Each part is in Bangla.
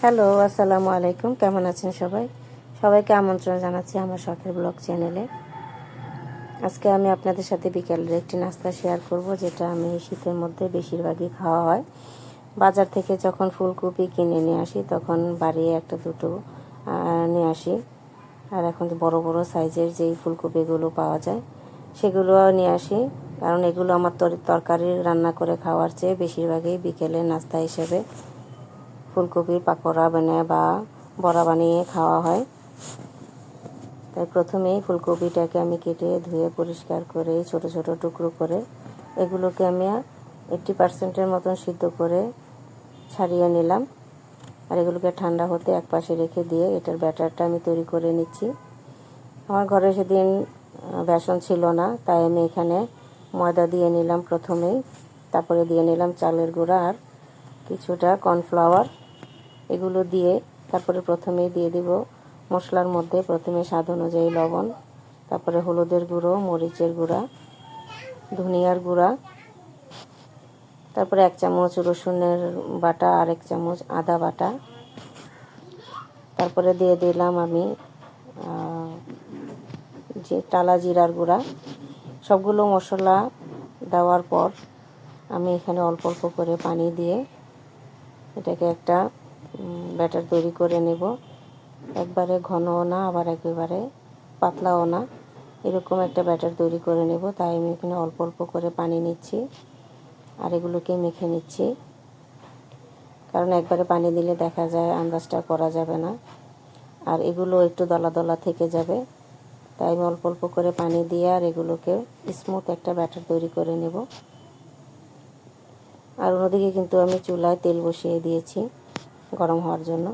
হ্যালো, আসসালামু আলাইকুম। কেমন আছেন সবাই? সবাইকে আমন্ত্রণ জানাচ্ছি আমার শখের ব্লগ চ্যানেলে। আজকে আমি আপনাদের সাথে বিকেলের একটি নাস্তা শেয়ার করব, যেটা আমি শীতের মধ্যে বেশিরভাগই খাওয়া হয়। বাজার থেকে যখন ফুলকপি কিনে নিয়ে আসি, তখন বাড়ি একটা দুটো নিয়ে আসি। আর এখন বড় বড় সাইজের যেই ফুলকপিগুলো পাওয়া যায়, সেগুলো নিয়ে আসি। কারণ এগুলো আমার তরি- তরকারি রান্না করে খাওয়ার চেয়ে বেশিরভাগই বিকেলে নাস্তা হিসেবে ফুলকপির পাকোড়া বানিয়ে বা বড়া বানিয়ে খাওয়া হয়। তাই প্রথমেই ফুলকপিটাকে আমি কেটে ধুয়ে পরিষ্কার করে ছোট ছোট টুকরো করে এগুলোকে আমি এইট্টি পার্সেন্টের মতন সিদ্ধ করে ছাড়িয়ে নিলাম। আর এগুলোকে ঠান্ডা হতে এক পাশে রেখে দিয়ে এটার ব্যাটারটা আমি তৈরি করে নিচ্ছি। আমার ঘরে সেদিন বেসন ছিল না, তাই আমি এখানে ময়দা দিয়ে নিলাম প্রথমেই। তারপরে দিয়ে নিলাম চালের গুঁড়া আর কিছুটা কর্নফ্লাওয়ার। এগুলো দিয়ে তারপরে প্রথমেই দিয়ে দিব মশলার মধ্যে। প্রথমে স্বাদ অনুযায়ী লবণ, তারপরে হলুদের গুঁড়ো, মরিচের গুঁড়া, ধনিয়ার গুঁড়া, তারপরে এক চামচ রসুনের বাটা আর এক চামচ আদা বাটা। তারপরে দিয়ে দিলাম আমি যে টালা জিরার গুঁড়া। সবগুলো মশলা দেওয়ার পর আমি এখানে অল্প অল্প করে পানি দিয়ে এটাকে একটা ব্যাটার তৈরি করে নেব। একবারে ঘনও না, আবার একেবারে পাতলাও না। এরকম একটা ব্যাটার তৈরি করে নেব। তাই আমি এখানে অল্প অল্প করে পানি নিচ্ছি আর এগুলোকে মেখে নিচ্ছি। কারণ একবারে পানি দিলে দেখা যায় আন্দাজটা করা যাবে না। আর এগুলো একটু দলা দলা থেকে যাবে। তাই আমি অল্প অল্প করে পানি দিয়ে আর এগুলোকে স্মুথ একটা ব্যাটার তৈরি করে নেব। আর অন্যদিকে কিন্তু আমি চুলায় তেল বসিয়ে দিয়েছি। গরম হওয়ার জন্য।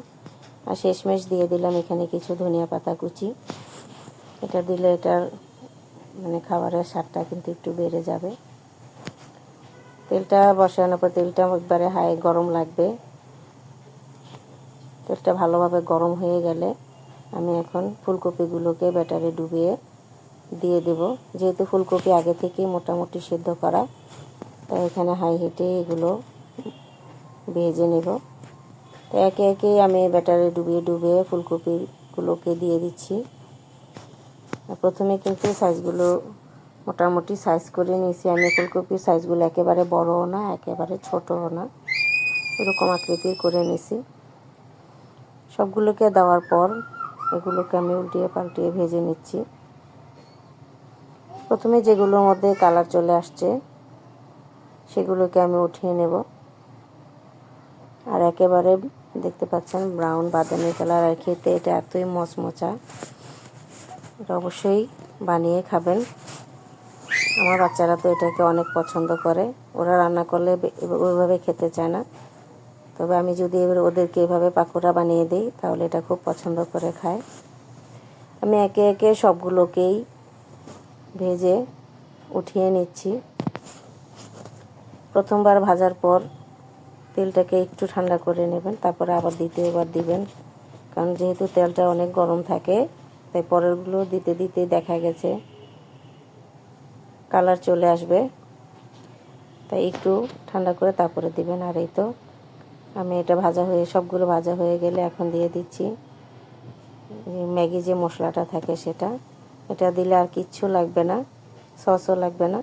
আর শেষমেশ দিয়ে দিলাম এখানে কিছু ধনিয়া পাতা কুচি। এটা দিলে এটার মানে খাবারের স্বাদটা কিন্তু একটু বেড়ে যাবে। তেলটা বসানোর পর তেলটা একবারে হাই গরম লাগবে। তেলটা ভালোভাবে গরম হয়ে গেলে আমি এখন ফুলকপিগুলোকে ব্যাটারে ডুবিয়ে দিয়ে দেব। যেহেতু ফুলকপি আগে থেকেই মোটামুটি সিদ্ধ করা, তাই এখানে হাই হিটে এগুলো ভেজে নেব। একে একে আমি ব্যাটারে ডুবিয়ে ডুবিয়ে ফুলকপিগুলোকে দিয়ে দিচ্ছি। প্রথমে কিন্তু সাইজগুলো মোটামুটি সাইজ করে নিয়েছি। আমি ফুলকপির সাইজগুলো একেবারে বড়ও না, একেবারে ছোটও না। এরকম আকৃতির করে নিছি সবগুলোকে দেওয়ার পর এগুলোকে আমি উল্টিয়ে পাল্টিয়ে ভেজে নিচ্ছি। প্রথমে যেগুলোর মধ্যে কালার চলে আসছে, সেগুলোকে আমি উঠিয়ে নেব। আর একেবারে দেখতে পাচ্ছেন ব্রাউন বাদামি কালার আর খেতে এটা এতই মচমচা। এটা অবশ্যই বানিয়ে খাবেন। আমার বাচ্চারা তো এটাকে অনেক পছন্দ করে। ওরা রান্না করলে ওইভাবে খেতে চায় না। তবে আমি যদি এবার ওদেরকে এভাবে পাকোড়া বানিয়ে দিই, তাহলে এটা খুব পছন্দ করে খায়। আমি একে একে সবগুলোকেই ভেজে উঠিয়ে নিচ্ছি। প্রথমবার ভাজার পর তেলটাকে একটু ঠান্ডা করে নেবেন, তারপরে আবার দ্বিতীয়বার দিবেন। কারণ যেহেতু তেলটা অনেক গরম থাকে, তাই পরেরগুলো দিতে দিতে দেখা গেছে। কালার চলে আসবে। তাই একটু ঠান্ডা করে তারপরে দিবেন। আর এই তো আমি এটা ভাজা হয়ে, সবগুলো ভাজা হয়ে গেলে এখন দিয়ে দিচ্ছি। ম্যাগি যে মশলাটা থাকে সেটা। এটা দিলে আর কিচ্ছু লাগবে না, সসও লাগবে না।